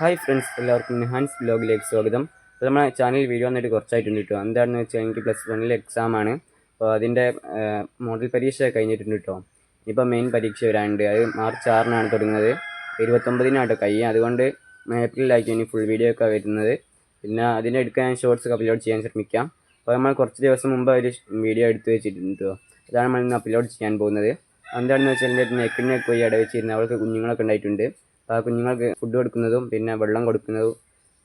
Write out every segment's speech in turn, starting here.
Hi friends എല്ലാവർക്കും നിഹാൻസ് ബ്ലോഗിലേക്ക് സ്വാഗതം. അപ്പോൾ നമ്മുടെ ചാനൽ വീഡിയോ വന്നിട്ട് കുറച്ചായിട്ടുണ്ട് കേട്ടോ എന്താണെന്ന് വെച്ചാൽ എനിക്ക് പ്ലസ് വണ്ണിലെ എക്സാം ആണ്. അപ്പോൾ അതിന്റെ മോഡൽ പരീക്ഷ കഴിഞ്ഞിട്ടുണ്ട് കേട്ടോ ഇനിയിപ്പോൾ മെയിൻ പരീക്ഷ വരാനുണ്ട്. അത് മാർച്ച് ആറിനാണ് തുടങ്ങുന്നത്. ഇരുപത്തൊമ്പതിനാണ് കേട്ടോ കഴിയും അതുകൊണ്ട് ഏപ്രിലായിരിക്കും ഇനി ഫുൾ വീഡിയോ ഒക്കെ വരുന്നത്. പിന്നെ അതിന്റെ എടുക്കാൻ ഞാൻ ഷോർട്സ് ഒക്കെ അപ്ലോഡ് ചെയ്യാൻ ശ്രമിക്കാം. അപ്പോൾ നമ്മൾ കുറച്ച് ദിവസം മുമ്പ് ഒരു വീഡിയോ എടുത്ത് വെച്ചിട്ടുണ്ട് കേട്ടോ അതാണ് നമ്മൾ ഇന്ന് അപ്ലോഡ് ചെയ്യാൻ പോകുന്നത്. എന്താണെന്ന് വെച്ചാൽ എന്റെ നെക്കിനെ പോയി അടവെച്ചിരുന്ന അവൾക്ക് കുഞ്ഞുങ്ങളൊക്കെ ഉണ്ടായിട്ടുണ്ട്. കുഞ്ഞുങ്ങൾക്ക് ഫുഡ് കൊടുക്കുന്നതും പിന്നെ വെള്ളം കൊടുക്കുന്നതും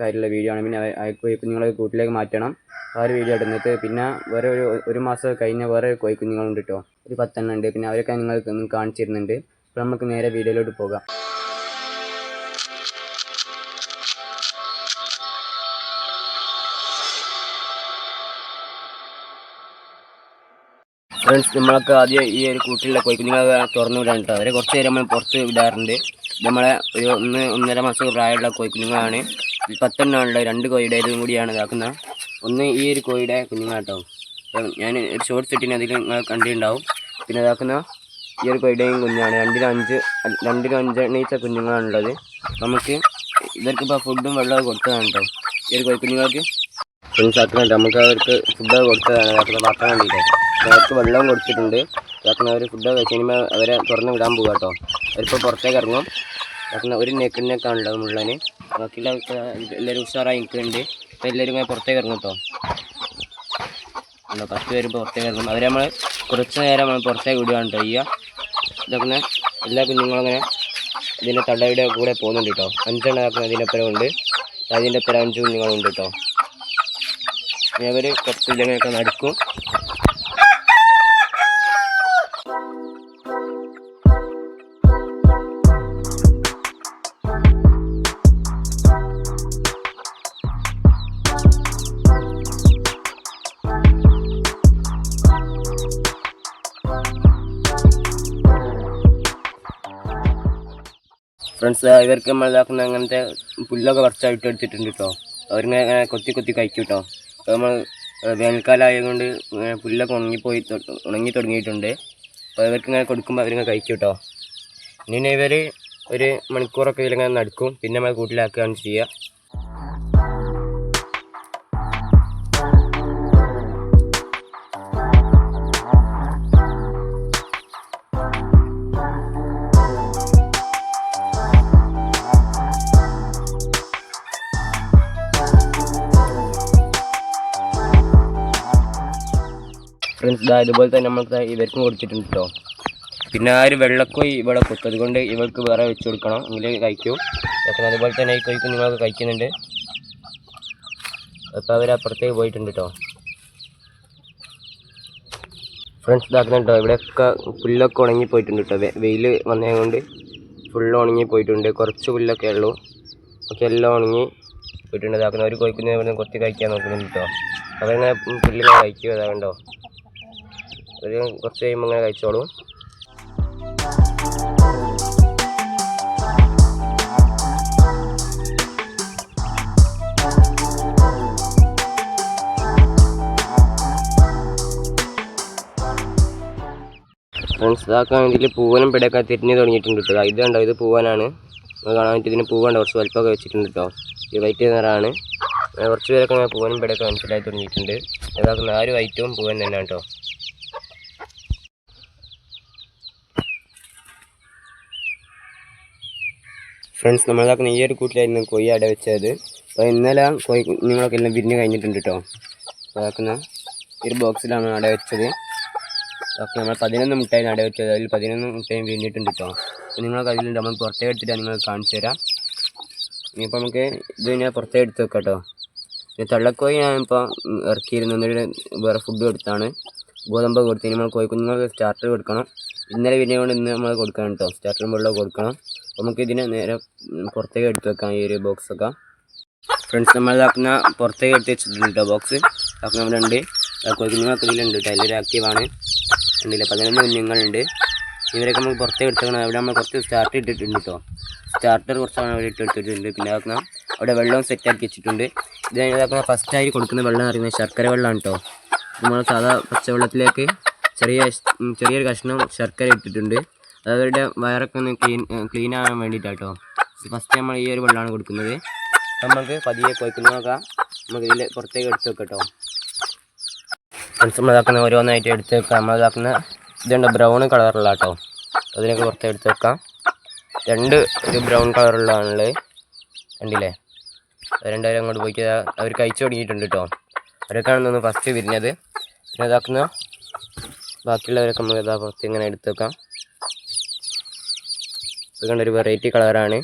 കാര്യമുള്ള വീഡിയോ ആണ്. പിന്നെ കോഴി കുഞ്ഞുങ്ങളെ കൂട്ടിലേക്ക് മാറ്റണം. ആ ഒരു വീഡിയോ ഇടുന്നത് പിന്നെ വേറെ ഒരു ഒരു മാസം കഴിഞ്ഞ വേറെ കോഴി കുഞ്ഞുങ്ങളുണ്ട് കേട്ടോ ഒരു പത്തെണ്ണം ഉണ്ട്. പിന്നെ അവരൊക്കെ നിങ്ങൾക്ക് ഒന്ന് കാണിച്ചിരുന്നുണ്ട്. അപ്പോൾ നമുക്ക് നേരെ വീഡിയോയിലോട്ട് പോകാം. ഫ്രണ്ട്സ് നമ്മളൊക്കെ ആദ്യം ഈ ഒരു കൂട്ടിലുള്ള കോഴിക്കുഞ്ഞുങ്ങളൊക്കെ തുറന്നു വിടാൻ കേട്ടോ അവരെ കുറച്ച് നേരം നമ്മൾ പുറത്ത് വിടാറുണ്ട്. നമ്മളെ ഒരു ഒന്ന് ഒന്നര മാസം പ്രായമുള്ള കോഴിക്കുഞ്ഞുങ്ങളാണ്. കുഞ്ഞുങ്ങളാണ് പത്തെണ്ണമുള്ള രണ്ട് കോഴിയുടെ ഇതും കൂടിയാണ് ഇതാക്കുന്നത്. ഒന്ന് ഈ ഒരു കോഴിയുടെ കുഞ്ഞുങ്ങളാട്ടോ. ഞാൻ ഒരു ഷോർട്ട് സെറ്റിന് അതിൽ നിങ്ങൾ കണ്ടിട്ടുണ്ടാവും. പിന്നെ ഇതാക്കുന്ന ഈ ഒരു കോഴിയുടെയും കുഞ്ഞാണ്. രണ്ടിനും അഞ്ച് രണ്ടിനും അഞ്ചെണ്ണീച്ച കുഞ്ഞുങ്ങളാണുള്ളത്. നമുക്ക് ഇവർക്കിപ്പോൾ ഫുഡും വെള്ളവും കൊടുത്തതാണ് കേട്ടോ. ഈ ഒരു കോഴിക്കുഞ്ഞുങ്ങൾക്ക് ഫ്രണ്ട്സ് ആക്കുന്നുണ്ട് നമുക്ക് അവർക്ക് ഫുഡ് കൊടുത്തതാണ്. ഇതാക്കുന്ന പാത്രം വേണ്ടിയിട്ട് അവർക്ക് വെള്ളവും കൊടുത്തിട്ടുണ്ട്. ഇതാക്കുന്ന അവർ ഫുഡ് കഴിച്ച് അവരെ തുറന്ന് വിടാൻ പോകുക കേട്ടോ. അവരിപ്പോൾ പുറത്തേക്ക് ഇറങ്ങും. ഇതാക്കുന്ന ഒരു നെക്കിനേക്കാണുള്ളത് മുള്ളന്. ബാക്കിയുള്ള എല്ലാവരും ഉഷാറായി നിൽക്കുന്നുണ്ട്. അപ്പോൾ എല്ലാവരും ഇങ്ങനെ പുറത്തേക്ക് ഇറങ്ങും കേട്ടോ. പത്ത് പേര് പുറത്തേക്ക് ഇറങ്ങും. അവരെ നമ്മൾ കുറച്ച് നേരം നമ്മൾ പുറത്തേക്ക് വിടുകയാണ് കേട്ടോ ചെയ്യുക. ഇതൊക്കെ എല്ലാ കുഞ്ഞുങ്ങളും അങ്ങനെ ഇതിന്റെ തടയുടെ കൂടെ പോകുന്നുണ്ട് കേട്ടോ. അഞ്ചെണ്ണം ഇതാക്കുന്ന അതിന്റെ ഒപ്പരം ഉണ്ട്. അതിന്റെ ഒപ്പരം അഞ്ച് കുഞ്ഞുങ്ങളുണ്ട് കേട്ടോ. അവർ കുറച്ച് ഇല്ലങ്ങനെയൊക്കെ നടക്കും. ഫ്രണ്ട്സ് ഇവർക്ക് നമ്മൾ ഇതാക്കുന്ന അങ്ങനത്തെ പുല്ലൊക്കെ കുറച്ചായിട്ട് എടുത്തിട്ടുണ്ട് കേട്ടോ അവരിങ്ങനെ കൊത്തി കൊത്തി കഴിക്കും കേട്ടോ അപ്പോൾ നമ്മൾ വേനൽക്കാലം ആയതുകൊണ്ട് ഇങ്ങനെ പുല്ലൊക്കെ ഉണങ്ങിപ്പോയി ഉണങ്ങി തുടങ്ങിയിട്ടുണ്ട്. അപ്പോൾ ഇവർക്ക് ഇങ്ങനെ കൊടുക്കുമ്പോൾ അവരിങ്ങനെ കഴിക്കും കേട്ടോ ഇനി ഇവർ ഒരു മണിക്കൂറൊക്കെ ഇതിലിങ്ങനെ നടക്കും. പിന്നെ നമ്മൾ കൂട്ടിലാക്കുകയാണ് ചെയ്യുക ഫ്രണ്ട്സ് ഇതാ ഇതുപോലെ തന്നെ ദാ ഇവർക്കും കൊടുത്തിട്ടുണ്ട് കേട്ടോ പിന്നെ ആ ഒരു വെള്ളക്കോയി ഇവിടെ കുത്തും. അതുകൊണ്ട് ഇവർക്ക് വേറെ വെച്ച് കൊടുക്കണം. എങ്കിൽ കഴിക്കൂ. അപ്പം അതുപോലെ തന്നെ ഈ കൊയ്ക്കും നിങ്ങളൊക്കെ കഴിക്കുന്നുണ്ട്. അപ്പോൾ അവർ അപ്പുറത്തേക്ക് പോയിട്ടുണ്ട് കേട്ടോ ഫ്രണ്ട്സ് ഇതാക്കുന്നുണ്ട് ഇവിടെയൊക്കെ പുല്ലൊക്കെ ഉണങ്ങി പോയിട്ടുണ്ട് കേട്ടോ വെയിൽ വന്നതുകൊണ്ട് ഫുൾ ഉണങ്ങി പോയിട്ടുണ്ട്. കുറച്ച് പുല്ലൊക്കെ ഉള്ളൂ. ഒക്കെ എല്ലാം ഉണങ്ങി പോയിട്ടുണ്ട്. ഇതാക്കുന്ന ഒരു കോഴിക്കുഞ്ഞിനെ ഇവിടെ കുറച്ച് കഴിക്കാൻ നോക്കുന്നുണ്ട് കേട്ടോ അവരങ്ങനെ പുല്ലിനെ കഴിക്കും അതാകണ്ടോ ഒരു കുറച്ച് കഴിയുമ്പോൾ അങ്ങനെ കഴിച്ചോളും. ഫ്രണ്ട്സ് ഇതാക്കാൻ വേണ്ടിയിട്ട് പൂവനും പിടയൊക്കെ തിരിഞ്ഞ് തുടങ്ങിയിട്ടുണ്ട് കേട്ടോ. ഇത് കണ്ടോ? ഇത് പൂവനാണ്. നമുക്ക് കാണാൻ വേണ്ടി ഇതിന് പൂവുണ്ട്. കുറച്ച് വലുപ്പമൊക്കെ വെച്ചിട്ടുണ്ട് കേട്ടോ. ഈ വൈറ്റ് നിറാണ് കുറച്ച് പേരൊക്കെ പൂവനും പിടയൊക്കെ മനസ്സിലായി തുടങ്ങിയിട്ടുണ്ട്. ഇതാക്കുന്ന ആ ഒരു വൈറ്റും പൂവൻ തന്നെയാണ് കേട്ടോ. ഫ്രണ്ട്സ് നമ്മളിതാക്കുന്ന ഈ ഒരു കൂട്ടിലായിരുന്നു കൊയ്യ അട വെച്ചത്. അപ്പോൾ ഇന്നലെ കൊയ് നിങ്ങളൊക്കെ എല്ലാം വിരിഞ്ഞ് കഴിഞ്ഞിട്ടുണ്ട് കേട്ടോ അതാക്കുന്ന ഒരു ബോക്സിലാണ് അട വെച്ചത്. അപ്പോൾ നമ്മൾ പതിനൊന്ന് മുട്ടായി അട വെച്ചത്. അതിൽ പതിനൊന്ന് മുട്ടായും വിരിഞ്ഞിട്ടുണ്ട് കേട്ടോ അപ്പോൾ നിങ്ങൾക്ക് അതിൽ നമ്മൾ പുറത്തേ എടുത്തിട്ട് നിങ്ങൾ കാണിച്ചു തരാം. ഇനിയിപ്പോൾ നമുക്ക് ഇത് ഞാൻ പുറത്തേ എടുത്ത് വെക്കാം കേട്ടോ പിന്നെ തള്ളക്കോയി ഞാനിപ്പോൾ ഇറക്കിയിരുന്നു. എന്നൊരു വേറെ ഫുഡ് കൊടുത്താണ്. ഗോതമ്പ് കൊടുത്ത് നമ്മൾ കോഴിക്കുഞ്ഞുങ്ങൾക്ക് സ്റ്റാർട്ടർ കൊടുക്കണം. ഇന്നലെ വിരിഞ്ഞുകൊണ്ട് ഇന്ന് നമ്മൾ കൊടുക്കണം കേട്ടോ സ്റ്റാർട്ടറും വെള്ളം കൊടുക്കണം. അപ്പോൾ നമുക്ക് ഇതിനെ നേരെ പുറത്തേക്ക് എടുത്ത് വെക്കാം ഈ ഒരു ബോക്സൊക്കെ ഫ്രണ്ട്സ് നമ്മൾ ഇതാക്കുന്ന പുറത്തേക്ക് എടുത്ത് വെച്ചിട്ടുണ്ട് കേട്ടോ ബോക്സ് ഇതാക്കുന്ന നമ്മൾ ഉണ്ട്. കോഴിക്കുഞ്ഞുങ്ങളൊക്കെ ഇതിലുണ്ട് കേട്ടോ എല്ലാവരും ആക്റ്റീവാണ് ഉണ്ടല്ലേ പതിനൊന്ന് കുഞ്ഞുങ്ങളുണ്ട്. ഇവരൊക്കെ നമുക്ക് പുറത്തേക്ക് എടുത്തേക്കണം അവിടെ നമ്മൾ കുറച്ച് സ്റ്റാർട്ട് ഇട്ടിട്ടുണ്ട് കേട്ടോ സ്റ്റാർട്ടർ കുറച്ചാണ് അവിടെ ഇട്ട് എടുത്തിട്ടുണ്ട് പിന്നെ ആക്കുന്ന അവിടെ വെള്ളവും സെറ്റാക്കി വെച്ചിട്ടുണ്ട്. ഇത് ഇതാക്കുന്ന ഫസ്റ്റ് ആയി കൊടുക്കുന്ന വെള്ളം എന്ന് പറയുന്നത് ശർക്കര വെള്ളമാണ് കേട്ടോ നമ്മൾ സാധാ പച്ചവെള്ളത്തിലേക്ക് ചെറിയ ചെറിയൊരു കഷ്ണം ശർക്കര ഇട്ടിട്ടുണ്ട്. അവരുടെ വയറൊക്കെ ഒന്ന് ക്ലീൻ ക്ലീൻ ആകാൻ വേണ്ടിയിട്ടാട്ടോ ഫസ്റ്റ് നമ്മൾ ഈ ഒരു വെള്ളമാണ് കൊടുക്കുന്നത്. നമുക്ക് പതിയെ കോഴിക്കുഞ്ഞുങ്ങളൊക്കെ നമുക്ക് ഇതിൽ പുറത്തേക്ക് എടുത്ത് വെക്കട്ടോ. ഫ്രണ്ട്സ് നമ്മളിതാക്കുന്ന ഓരോന്നായിട്ട് എടുത്ത് വെക്കാം. നമ്മളിതാക്കുന്ന ഇതുണ്ട് ബ്രൗൺ കളറുള്ള കേട്ടോ അതിനൊക്കെ പുറത്തേക്ക് എടുത്ത് വെക്കാം. രണ്ട് ഒരു ബ്രൗൺ കളറുള്ളതാണുള്ളത് കണ്ടില്ലേ? രണ്ടുപേരും അങ്ങോട്ട് പോയി അവർ കഴിച്ചു തുടങ്ങിയിട്ടുണ്ട് കേട്ടോ അവരൊക്കെയാണ് ഒന്ന് ഫസ്റ്റ് വിരിഞ്ഞത്. പിന്നെ ഇതാക്കുന്ന ബാക്കിയുള്ളവരൊക്കെ നമുക്ക് ഇതാ പുറത്ത് ഇങ്ങനെ എടുത്ത് വെക്കാം. ഇത് കണ്ടൊരു വെറൈറ്റി കളറാണ്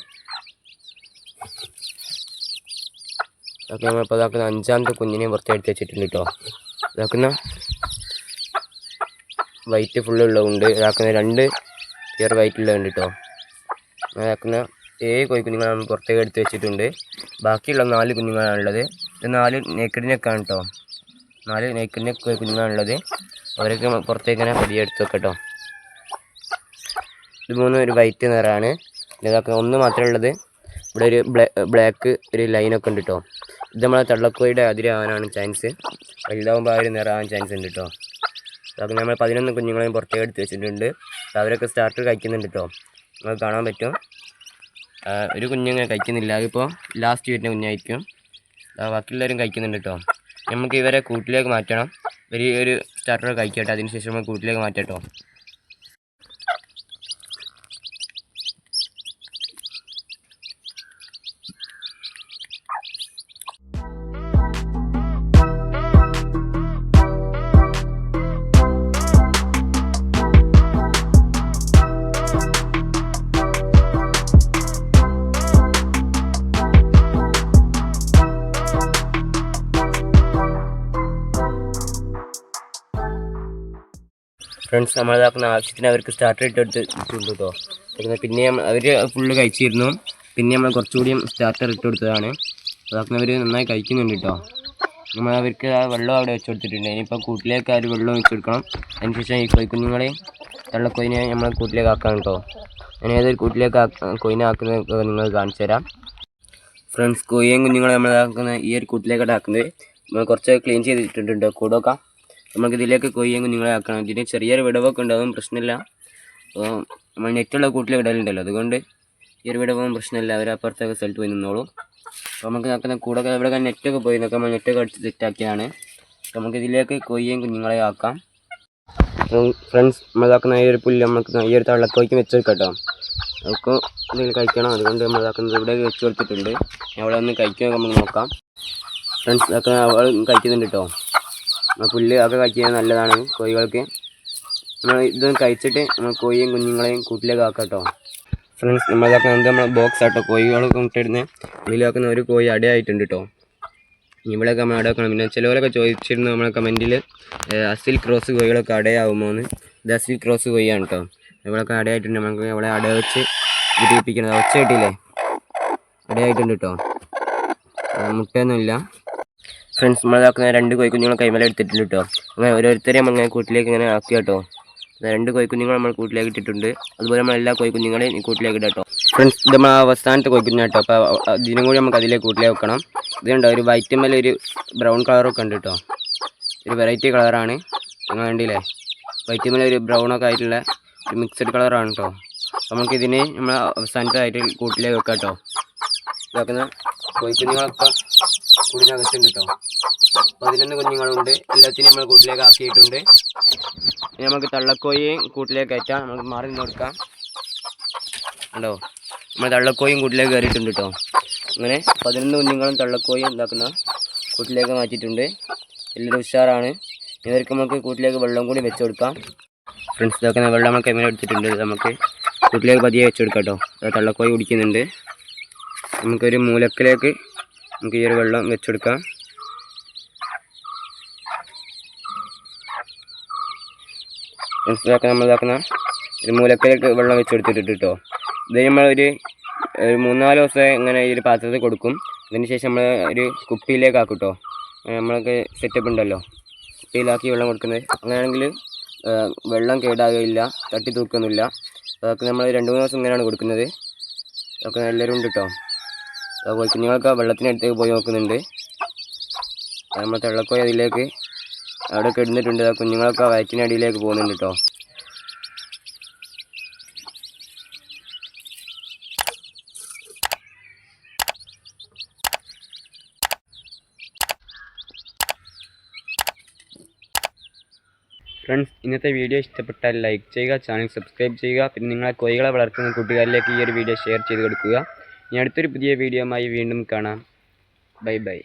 അതൊക്കെ നമ്മളിപ്പോൾ ഇതാക്കുന്ന അഞ്ചാമത്തെ കുഞ്ഞിനെ പുറത്ത് എടുത്ത് വെച്ചിട്ടുണ്ട് കേട്ടോ. ഇതാക്കുന്ന വൈറ്റ് ഫുള്ള് ഉള്ളതുകൊണ്ട് ഇതാക്കുന്ന രണ്ട് പിയർ വൈറ്റ് ഉള്ളതുണ്ട് കേട്ടോ. ഇതാക്കുന്ന ഏഴ് നമ്മൾ പുറത്തേക്ക് എടുത്ത് വെച്ചിട്ടുണ്ട്. ബാക്കിയുള്ള നാല് കുഞ്ഞുങ്ങളാണ് ഉള്ളത്. ഇത് നാല് നേക്കഡ് നെക്കാണ് കേട്ടോ. നാല് നേക്കഡ് നെക്ക് കോഴിക്കുഞ്ഞുങ്ങളാണുള്ളത് അവരൊക്കെ പുറത്തേക്ക് പതിയെ എടുത്ത് വെക്കട്ടോ ഇത് മൂന്നും ഒരു വൈറ്റ് നിറമാണ്. ഇതൊക്കെ ഒന്ന് മാത്രമേ ഉള്ളത്. ഇവിടെ ഒരു ബ്ലാക്ക് ഒരു ലൈനൊക്കെ ഉണ്ട് കേട്ടോ ഇത് നമ്മളെ തള്ളക്കോയുടെ അതിരാവാനാണ് ചാൻസ് വലുതാവുമ്പോൾ ആ ഒരു നിറാവാൻ ചാൻസ് ഉണ്ട് കേട്ടോ അതൊക്കെ നമ്മൾ പതിനൊന്ന് കുഞ്ഞുങ്ങളെയും പുറത്തേക്ക് എടുത്ത് വെച്ചിട്ടുണ്ട്. അവരൊക്കെ സ്റ്റാർട്ടർ കഴിക്കുന്നുണ്ട് കേട്ടോ നമുക്ക് കാണാൻ പറ്റും. ഒരു കുഞ്ഞുങ്ങൾ കഴിക്കുന്നില്ല. അതിപ്പോൾ ലാസ്റ്റ് വരുന്ന കുഞ്ഞായിരിക്കും. ബാക്കിയുള്ളവരും കഴിക്കുന്നുണ്ട് കേട്ടോ നമുക്ക് ഇവരെ കൂട്ടിലേക്ക് മാറ്റണം. വലിയൊരു സ്റ്റാർട്ടർ കഴിക്കട്ടെ. അതിനുശേഷം നമ്മൾ കൂട്ടിലേക്ക് മാറ്റാം കേട്ടോ ഫ്രണ്ട്സ് നമ്മളിതാക്കുന്ന ആവശ്യത്തിന് അവർക്ക് സ്റ്റാർട്ടർ ഇട്ട് എടുത്ത് ഇട്ടുണ്ട് കേട്ടോ പിന്നെ അവർ ഫുള്ള് കഴിച്ചിരുന്നു. പിന്നെ നമ്മൾ കുറച്ചുകൂടിയും സ്റ്റാർട്ടർ ഇട്ട് കൊടുത്തതാണ്. അതാക്കുന്നവർ നന്നായി കഴിക്കുന്നുണ്ട് കേട്ടോ നമ്മൾ അവർക്ക് ആ വെള്ളം അവിടെ വെച്ച് കൊടുത്തിട്ടുണ്ട്. ഇനിയിപ്പോൾ കൂട്ടിലേക്ക് ആ ഒരു വെള്ളം വെച്ച് കൊടുക്കണം. അതിനുശേഷം ഈ കോഴിക്കുഞ്ഞുങ്ങളെ തള്ളക്കോയിനെ നമ്മൾ കൂട്ടിലേക്ക് ആക്കാം കേട്ടോ ഞാൻ ഏതൊരു കൂട്ടിലേക്ക് കോയിനെ ആക്കുന്നത് നിങ്ങൾ കാണിച്ചു തരാം. ഫ്രണ്ട്സ് കോഴിയും കുഞ്ഞുങ്ങളെ നമ്മൾ ആക്കുന്ന ഈ ഒരു കൂട്ടിലേക്കാണ് ആക്കുന്നത്. നമ്മൾ കുറച്ച് ക്ലീൻ ചെയ്തിട്ടുണ്ട് കൂടൊക്കെ നമുക്ക് ഇതിലേക്ക് നിങ്ങളെ ആക്കണം. ഇതിന് ചെറിയൊരു വിടവൊക്കെ ഉണ്ടാവും പ്രശ്നമില്ല. അപ്പോൾ നമ്മൾ നെറ്റുള്ള കൂട്ടിൽ വിടലുണ്ടല്ലോ അതുകൊണ്ട് ഈ ഒരു വിടവും പ്രശ്നമില്ല. അവർ അപ്പുറത്തൊക്കെ സ്ഥലത്ത് പോയി നിന്നോളും. അപ്പോൾ നമുക്ക് നോക്കുന്ന കൂടൊക്കെ ഇവിടെ നെറ്റൊക്കെ പോയി നോക്കാം നമ്മൾ നെറ്റൊക്കെ അടിച്ച് സെറ്റാക്കിയാണ് അപ്പോൾ നമുക്ക് ഇതിലേക്ക് കൊയ്യും കുഞ്ഞുങ്ങളെ ആക്കാം. ഫ്രണ്ട്സ് നമ്മൾ ഇതാക്കുന്ന ഈ ഒരു പുല്ല് നമുക്ക് ഈ ഒരു തള്ളക്കോയ്ക്ക് വെച്ച് കേട്ടോ. നമുക്ക് എന്തെങ്കിലും കഴിക്കണം അതുകൊണ്ട് നമ്മൾ ഇതാക്കുന്നത് ഇവിടെ വെച്ച് കൊടുത്തിട്ടുണ്ട്. അവിടെ ഒന്ന് കഴിക്കാൻ നമുക്ക് നോക്കാം. ഫ്രണ്ട്സ് അവൾ കഴിക്കുന്നുണ്ട് കേട്ടോ. പുല്ല് ഒക്കെ കഴിക്കാൻ നല്ലതാണ് കോഴികൾക്ക്. നമ്മൾ ഇത് കഴിച്ചിട്ട് നമ്മൾ കോഴിയും കുഞ്ഞുങ്ങളെയും കൂട്ടിലേക്ക് ആക്കാം കേട്ടോ ഫ്രണ്ട്സ് നമ്മളിതൊക്കെ നമ്മൾ ബോക്സ് ആട്ടോ. കോഴികളൊക്കെ ഇട്ടിരുന്ന് ഉള്ളിലാക്കുന്ന ഒരു കോഴി അടയായിട്ടുണ്ട് കേട്ടോ ഇവിടെയൊക്കെ നമ്മൾ അടയാക്കണം പിന്നെ ചിലവരൊക്കെ ചോദിച്ചിരുന്നു നമ്മളെ കമന്റിൽ അസിൽ ക്രോസ് കോഴികളൊക്കെ അടയാവുമോ എന്ന് ഇത് അസിൽ ക്രോസ് കോഴിയാണ് കേട്ടോ ഇവിടെയൊക്കെ അടയായിട്ടുണ്ട്. നമുക്ക് ഇവിടെ അട വെച്ച് വിരിയിപ്പിക്കണം. ഒച്ച കിട്ടിയില്ലേ? അടയായിട്ടുണ്ട് കേട്ടോ മുട്ടയൊന്നുമില്ല. ഫ്രണ്ട്സ് നമ്മളിതാക്കുന്ന രണ്ട് കോഴിക്കുഞ്ഞുങ്ങൾ കൈമല എടുത്തിട്ടുണ്ട് കേട്ടോ. അങ്ങനെ ഓരോരുത്തരെയും നമ്മൾ ഇങ്ങനെ കൂട്ടിലേക്ക് ഇങ്ങനെ ആക്കി കേട്ടോ. രണ്ട് കോഴിക്കുഞ്ഞുങ്ങൾ നമ്മൾ കൂട്ടിലേക്ക് ഇട്ടിട്ടുണ്ട്. അതുപോലെ നമ്മൾ എല്ലാ കോഴിക്കുഞ്ഞുങ്ങളെയും ഈ കൂട്ടിലേക്ക് ഇടാം കേട്ടോ. ഫ്രണ്ട്സ് ഇത് നമ്മൾ അവസാനത്തെ കോഴിക്കുഞ്ഞു കേട്ടോ. അപ്പോൾ ഇതിനും കൂടി നമുക്ക് അതിലേക്ക് കൂട്ടിലേക്ക് വെക്കണം. ഇത് കണ്ടോ ഒരു വൈറ്റ് മേലെ ഒരു ബ്രൗൺ കളറൊക്കെ ഉണ്ട് കേട്ടോ. ഒരു വെറൈറ്റി കളറാണ് നിങ്ങൾ കണ്ടില്ലേ? വൈറ്റ് മേലെ ഒരു ബ്രൗണൊക്കെ ആയിട്ടുള്ള ഒരു മിക്സഡ് കളറാണ് കേട്ടോ. നമുക്കിതിനെ നമ്മൾ അവസാനത്തെ ആയിട്ട് കൂട്ടിലേക്ക് വെക്കാം കേട്ടോ. ഇതാക്കുന്ന കോഴിക്കുഞ്ഞുങ്ങളൊക്കെ കൂടിനകത്തുണ്ട് കേട്ടോ. പതിനൊന്ന് കുഞ്ഞുങ്ങളുണ്ട്. എല്ലാത്തിനും നമ്മൾ കൂട്ടിലേക്ക് ആക്കിയിട്ടുണ്ട് ഇനി നമുക്ക് തള്ളക്കോയിയും കൂട്ടിലേക്ക് കയറ്റാം. നമുക്ക് മാറി നിന്ന് കൊടുക്കാം. ഉണ്ടോ നമ്മൾ തള്ളക്കോയും കൂട്ടിലേക്ക് കയറിയിട്ടുണ്ട് കേട്ടോ. അങ്ങനെ പതിനൊന്ന് കുഞ്ഞുങ്ങളും തള്ളക്കോയും ഉണ്ടാക്കുന്ന കൂട്ടിലേക്ക് മാറ്റിയിട്ടുണ്ട്. എല്ലാവരും ഉഷാറാണ്. ഇവർക്ക് നമുക്ക് കൂട്ടിലേക്ക് വെള്ളം കൂടി വെച്ച് കൊടുക്കാം. ഫ്രണ്ട്സ് ഇതാക്കുന്ന വെള്ളം നമ്മൾ എങ്ങനെ എടുത്തിട്ടുണ്ട് നമുക്ക് കൂട്ടിലേക്ക് പതിയെ വെച്ച് കൊടുക്കാം കേട്ടോ. തള്ളക്കോയി കുടിക്കുന്നുണ്ട്. നമുക്കൊരു മൂലക്കിലേക്ക് നമുക്ക് ഈ ഒരു വെള്ളം വെച്ച് മനസ്സിലാക്കാൻ നമ്മൾ ഇതാക്കുന്ന ഒരു മൂലക്കിലേക്ക് വെള്ളം വെച്ച് കൊടുത്തിട്ടുണ്ട് കേട്ടോ ഇത് നമ്മളൊരു ഒരു മൂന്നാൽ ദിവസം ഇങ്ങനെ ഈ ഒരു പാത്രത്തിൽ കൊടുക്കും. അതിന് ശേഷം നമ്മൾ ഒരു കുപ്പിയിലേക്ക് ആക്കും കേട്ടോ നമ്മളൊക്കെ സെറ്റപ്പ് ഉണ്ടല്ലോ. കുപ്പിയിലാക്കി വെള്ളം കൊടുക്കുന്നത്. അങ്ങനെയാണെങ്കിൽ വെള്ളം കേടാകുകയില്ല തട്ടി തൂക്കൊന്നുമില്ല. അതൊക്കെ നമ്മൾ രണ്ട് മൂന്ന് ദിവസം ഇങ്ങനെയാണ് കൊടുക്കുന്നത്. അതൊക്കെ എല്ലാവരും ഉണ്ട് കേട്ടോ അതുപോലെ കുഞ്ഞുങ്ങളൊക്കെ വെള്ളത്തിനടുത്തേക്ക് പോയി നോക്കുന്നുണ്ട്. നമ്മൾ തെള്ളക്കോയി അതിലേക്ക് അവിടെ കിടന്നിട്ടുണ്ട് കുഞ്ഞുങ്ങളൊക്കെ വയറ്റിനടിയിലേക്ക് പോകുന്നുണ്ട് കേട്ടോ ഫ്രണ്ട്സ് ഇന്നത്തെ വീഡിയോ ഇഷ്ടപ്പെട്ടാൽ ലൈക്ക് ചെയ്യുക ചാനൽ സബ്സ്ക്രൈബ് ചെയ്യുക പിന്നെ നിങ്ങളെ കോഴികളെ വളർത്തുന്ന കുട്ടികളിലേക്ക് ഈ ഒരു വീഡിയോ ഷെയർ ചെയ്ത് കൊടുക്കുക. ഇനി അടുത്തൊരു പുതിയ വീഡിയോയുമായി വീണ്ടും കാണാം. Bye bye